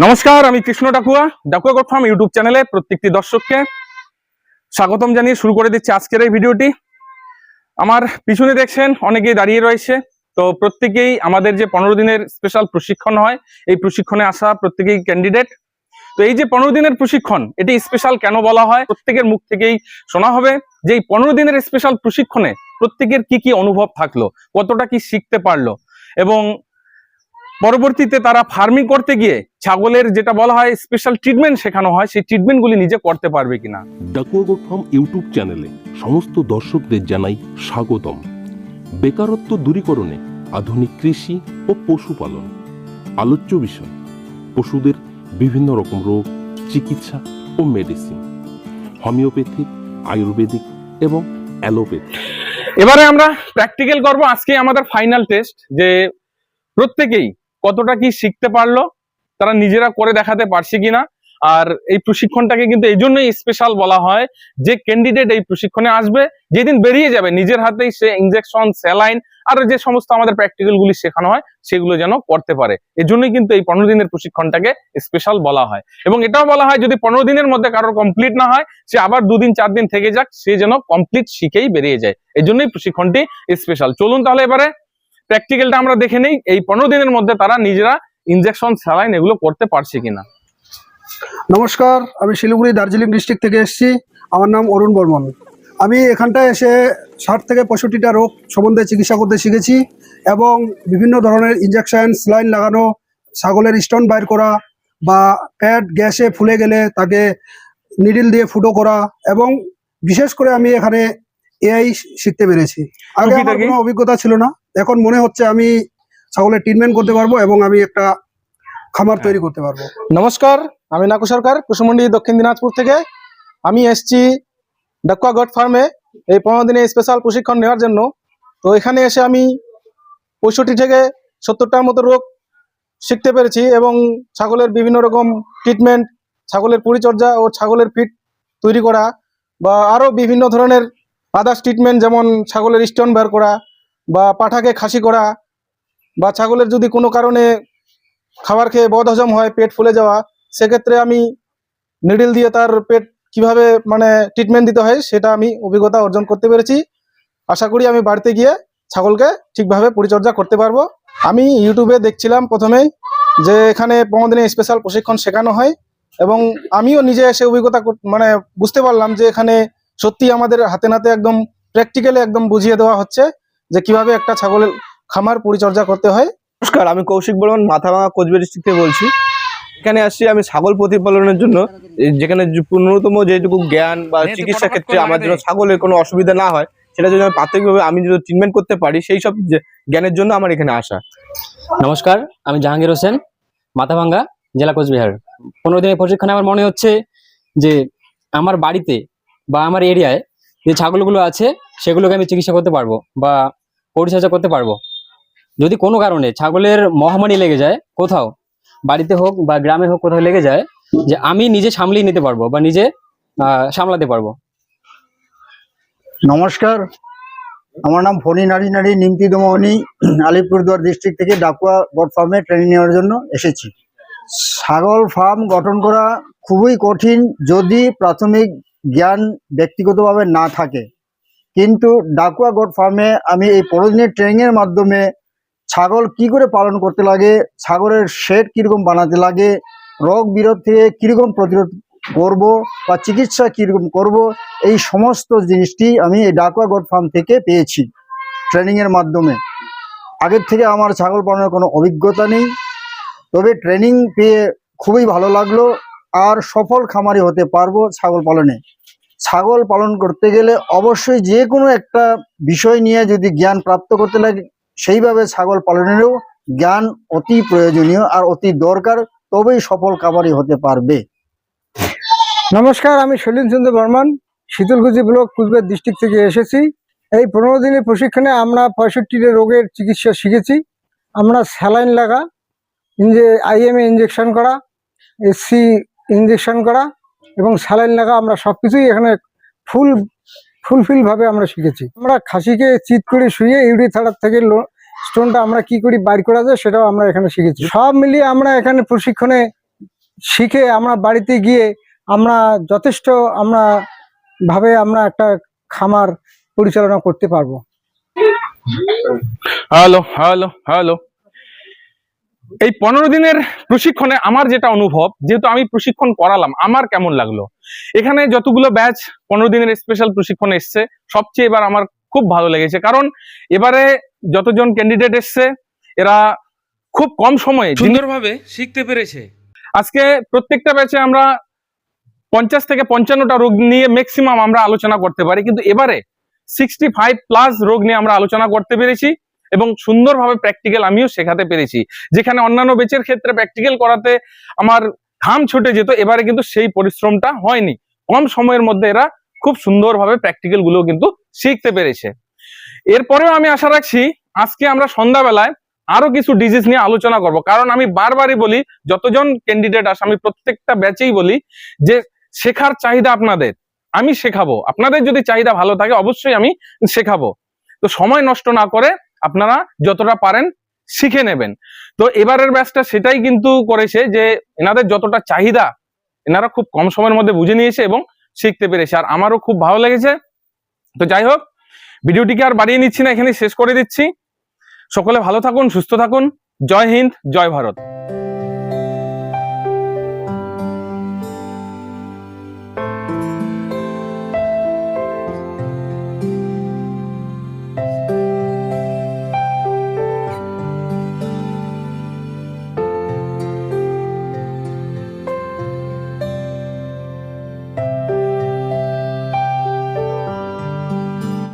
নমস্কার, আমি Krishna Dakua Dakua goat farm YouTube চ্যানেলে প্রত্যেকটি দর্শককে স্বাগতম জানিয়ে শুরু করে দিচ্ছি আজকের এই ভিডিওটি। আমার পিছনে দেখছেন, অনেকেই দাঁড়িয়ে রয়েছে। তো প্রত্যেকেই আমাদের যে পনেরো দিনের স্পেশাল প্রশিক্ষণ হয়, এই প্রশিক্ষণে আসা প্রত্যেকেই ক্যান্ডিডেট তো এই যে পনেরো দিনের প্রশিক্ষণ, এটি স্পেশাল কেন বলা হয়? প্রত্যেকের মুখ থেকেই শোনা হবে যে এই পনেরো দিনের স্পেশাল প্রশিক্ষণে প্রত্যেকের কি কি অনুভব থাকল, কতটা কি শিখতে পারল এবং পরবর্তীতে তারা ফার্মিং করতে গিয়ে ছাগলের যেটা বলা হয় স্পেশাল ট্রিটমেন্ট শেখানো হয় সেই ট্রিটমেন্টগুলি নিজে করতে পারবে কিনা। ফার্ম ইউটিউব চ্যানেলে সমস্ত দর্শকদের জানাই স্বাগতম। বেকারত্ব দূরীকরণে আধুনিক কৃষি ও পশুপালন। আলোচ্য বিষয় পশুদের বিভিন্ন রকম রোগ চিকিৎসা ও মেডিসিন হোমিওপ্যাথিক আয়ুর্বেদিক এবং অ্যালোপ্যাথি এবারে আমরা প্র্যাকটিক্যাল করব আজকে আমাদের ফাইনাল টেস্ট যে প্রত্যেকেই কতটা কি শিখতে পারল, তারা নিজেরা করে দেখাতে পারছে কিনা, আর এই প্রশিক্ষণটাকে কিন্তু এই জন্যই স্পেশাল বলা হয় যে ক্যান্ডিডেট এই প্রশিক্ষণে আসবে, যেদিন বেরিয়ে যাবে, নিজের হাতেই সে ইঞ্জেকশন স্যালাইন আর যে সমস্ত আমাদের প্র্যাকটিক্যাল গুলি শেখানো হয়, সেগুলো যেন করতে পারে। এই জন্যই কিন্তু এই পনেরো দিনের প্রশিক্ষণটাকে স্পেশাল বলা হয়। এবং এটাও বলা হয়, যদি পনেরো দিনের মধ্যে কারোর কমপ্লিট না হয়, সে আবার দুদিন চার দিন থেকে যাক, সে যেন কমপ্লিট শিখেই বেরিয়ে যায়। এই জন্যই প্রশিক্ষণটি স্পেশাল চলুন তাহলে এবারে প্র্যাকটিক্যালটা আমরা দেখে নেই এই পনেরো দিনের মধ্যে তারা নিজেরা ইনজেকশন স্যালাইন এগুলো করতে পারছে কিনা। নমস্কার আমি শিলিগুড়ি দার্জিলিং ডিস্ট্রিক্ট থেকে এসেছি। আমার নাম অরুণ বর্মন। আমি এখানটায় এসে ষাট থেকে পঁয়ষট্টিটা রোগ সম্বন্ধে চিকিৎসা করতে শিখেছি এবং বিভিন্ন ধরনের ইঞ্জেকশন স্লাইন লাগানো ছাগলের স্টোন বাইর করা বা প্যাড গ্যাসে ফুলে গেলে তাকে নিডিল দিয়ে ফুটো করা এবং বিশেষ করে আমি এখানে এআই শিখতে পেরেছি। আগে আমার কোনো অভিজ্ঞতা ছিল না। এখন মনে হচ্ছে আমি ছাগলের ট্রিটমেন্ট করতে পারব এবং আমি একটা খামার তৈরি করতে পারব। নমস্কার আমি নাকু সরকার কুসুমন্ডি দক্ষিণ দিনাজপুর থেকে। আমি এসছি ডাকুয়া গড ফার্মে এই পনেরো দিনে স্পেশাল প্রশিক্ষণ নেওয়ার জন্য। তো এখানে এসে আমি পঁয়ষট্টি থেকে সত্তরটার মতো রোগ শিখতে পেরেছি এবং ছাগলের বিভিন্ন রকম ট্রিটমেন্ট ছাগলের পরিচর্যা ও ছাগলের ফিট তৈরি করা বা আরও বিভিন্ন ধরনের আদার্স ট্রিটমেন্ট যেমন ছাগলের স্টোন বের করা বা পাঠাকে খাসি করা বা ছাগলের যদি কোনো কারণে খাবার খেয়ে বদ হজম হয়, পেট ফুলে যাওয়া, সেক্ষেত্রে আমি নিডিল দিয়ে তার পেট কীভাবে মানে ট্রিটমেন্ট দিতে হয় সেটা আমি অভিজ্ঞতা অর্জন করতে পেরেছি। আশা করি আমি বাড়িতে গিয়ে ছাগলকে ঠিকভাবে পরিচর্যা করতে পারব। আমি ইউটিউবে দেখছিলাম প্রথমেই যে এখানে পনেরো দিনে স্পেশাল প্রশিক্ষণ শেখানো হয় এবং আমিও নিজে এসে অভিজ্ঞতা মানে বুঝতে পারলাম যে এখানে সত্যি আমাদের হাতে নাতে একদম প্র্যাকটিক্যালি একদম বুঝিয়ে দেওয়া হচ্ছে। যে কীভাবে একটা ছাগলের খামার পরিচর্যা করতে হয়। নমস্কার আমি কৌশিক বর্মন মাথাভাঙা কোচবিহার ডিস্ট্রিক্ট থেকে বলছি। এখানে আসছি আমি ছাগল প্রতিপালনের জন্য। যেখানে যে ন্যূনতম যেটুকু জ্ঞান বা চিকিৎসা ক্ষেত্রে আমার জন্য ছাগলের কোনো অসুবিধা না হয় সেটা যদি আমি প্রাথমিকভাবে আমি যদি ট্রিটমেন্ট করতে পারি সেই সব যে- জ্ঞানের জন্য আমার এখানে আসা। নমস্কার আমি জাহাঙ্গীর হোসেন মাথাভাঙ্গা জেলা কোচবিহার। পনেরো দিনের প্রশিক্ষণে আমার মনে হচ্ছে যে আমার বাড়িতে বা আমার এরিয়ায় যে ছাগলগুলো আছে সেগুলোকে আমি চিকিৎসা করতে পারব বা পরিচর্যা করতে পারব। যদি কোনো কারণে ছাগলের মহামারী লেগে যায়, কোথাও, বাড়িতে হোক বা গ্রামে হোক কোথাও লেগে যায়, যে আমি নিজে সামলিয়ে নিতে পারব বা নিজে সামলাতে পারব। নমস্কার। আমার নাম ফণি নারী নারী নিমতি দমনি আলিপুরদুয়ার ডিস্ট্রিক্ট থেকে ডাকুয়া গড ফার্মে ট্রেনিং নেওয়ার জন্য এসেছি। ছাগল ফার্ম গঠন করা খুবই কঠিন যদি প্রাথমিক জ্ঞান ব্যক্তিগতভাবে না থাকে। কিন্তু ডাকুয়া গোট ফার্মে আমি এই পনেরো দিনের ট্রেনিংয়ের মাধ্যমে ছাগল কি করে পালন করতে লাগে, ছাগলের শেড কীরকম বানাতে লাগে, রোগ বিরোধ থেকে কীরকম প্রতিরোধ করব বা চিকিৎসা কীরকম করব, এই সমস্ত জিনিসটি আমি এই ডাকুয়া গোট ফার্ম থেকে পেয়েছি ট্রেনিংয়ের মাধ্যমে। আগের থেকে আমার ছাগল পালনের কোনো অভিজ্ঞতা নেই, তবে ট্রেনিং পেয়ে খুবই ভালো লাগল, আর সফল খামারি হতে পারব ছাগল পালনে। ছাগল পালন করতে গেলে অবশ্যই যে কোনো একটা বিষয় নিয়ে যদি জ্ঞান প্রাপ্ত করতে লাগে, সেইভাবে ছাগল পালনেরও জ্ঞান অতি প্রয়োজনীয় আর অতি দরকার, তবেই সফল খামারি হতে পারবে। নমস্কার, আমি শৈলীন চন্দ্র বর্মন, শীতলকুচি ব্লক, কুচবিহার ডিস্ট্রিক্ট থেকে এসেছি। এই পনেরো দিনের প্রশিক্ষণে আমরা পঁয়ষট্টিটা রোগের চিকিৎসা শিখেছি। আমরা স্যালাইন লাগা ইঞ্জে আইএমএ ইঞ্জেকশন করা এসসি ইঞ্জেকশন করা এবং স্যালাইন লাগা আমরা সব কিছুই এখানে ফুল, ফুলফিলভাবে আমরা শিখেছি। আমরা খাসিকে চিত করে শুয়ে ইউরি থাড়ার থেকে স্টোনটা আমরা কি করি বাইর করা যায় সেটাও আমরা এখানে শিখেছি। সব মিলিয়ে আমরা এখানে প্রশিক্ষণে শিখে আমরা বাড়িতে গিয়ে আমরা যথেষ্ট আমরা ভাবে আমরা একটা খামার পরিচালনা করতে পারব। হ্যালো হ্যালো হ্যালো এই পনেরো দিনের প্রশিক্ষণে আমার যেটা অনুভব যেহেতু আমি প্রশিক্ষণ করালাম আমার কেমন লাগল? এখানে যতগুলো ব্যাচ পনেরো দিনের স্পেশাল প্রশিক্ষণ এসছে সবচেয়ে এবার আমার খুব ভালো লেগেছে। কারণ এবারে যতজন ক্যান্ডিডেট এসছে এরা খুব কম সময়ে সুন্দরভাবে শিখতে পেরেছে। আজকে প্রত্যেকটা ব্যাচে আমরা পঞ্চাশ থেকে পঞ্চান্নটা রোগ নিয়ে ম্যাক্সিমাম আমরা আলোচনা করতে পারি কিন্তু এবারে সিক্সটি ফাইভ প্লাস রোগ নিয়ে আমরা আলোচনা করতে পেরেছি। এবং সুন্দরভাবে প্র্যাকটিক্যাল আমিও শেখাতে পেরেছি। যেখানে অন্যান্য বেচের ক্ষেত্রে প্র্যাকটিক্যাল করাতে আমার ঘাম ছুটে যেত, এবারে কিন্তু সেই পরিশ্রমটা হয়নি। কম সময়ের মধ্যে এরা খুব সুন্দরভাবে প্র্যাকটিক্যালগুলো কিন্তু শিখতে পেরেছে। এরপরেও আমি আশা রাখছি, আজকে আমরা সন্ধ্যাবেলায় আরও কিছু ডিজিজ নিয়ে আলোচনা করব। কারণ আমি বারবারই বলি, যতজন ক্যান্ডিডেট আসে, আমি প্রত্যেকটা ব্যাচেই বলি যে, শেখার চাহিদা আপনাদের। আমি শেখাবো। আপনাদের যদি চাহিদা ভালো থাকে, অবশ্যই আমি শেখাবো। তো সময় নষ্ট না করে আপনারা যতটা পারেন শিখে নেবেন। তো এবারের ব্যাচটা সেটাই কিন্তু করেছে যে এনাদের যতটা চাহিদা এনারা খুব কম সময়ের মধ্যে বুঝে নিয়েছে এবং শিখতে পেরেছে। আর আমারও খুব ভালো লেগেছে। তো যাই হোক, ভিডিওটিকে আর বাড়িয়ে নিচ্ছি না এখানে শেষ করে দিচ্ছি। সকলে ভালো থাকুন, সুস্থ থাকুন। জয় হিন্দ, জয় ভারত।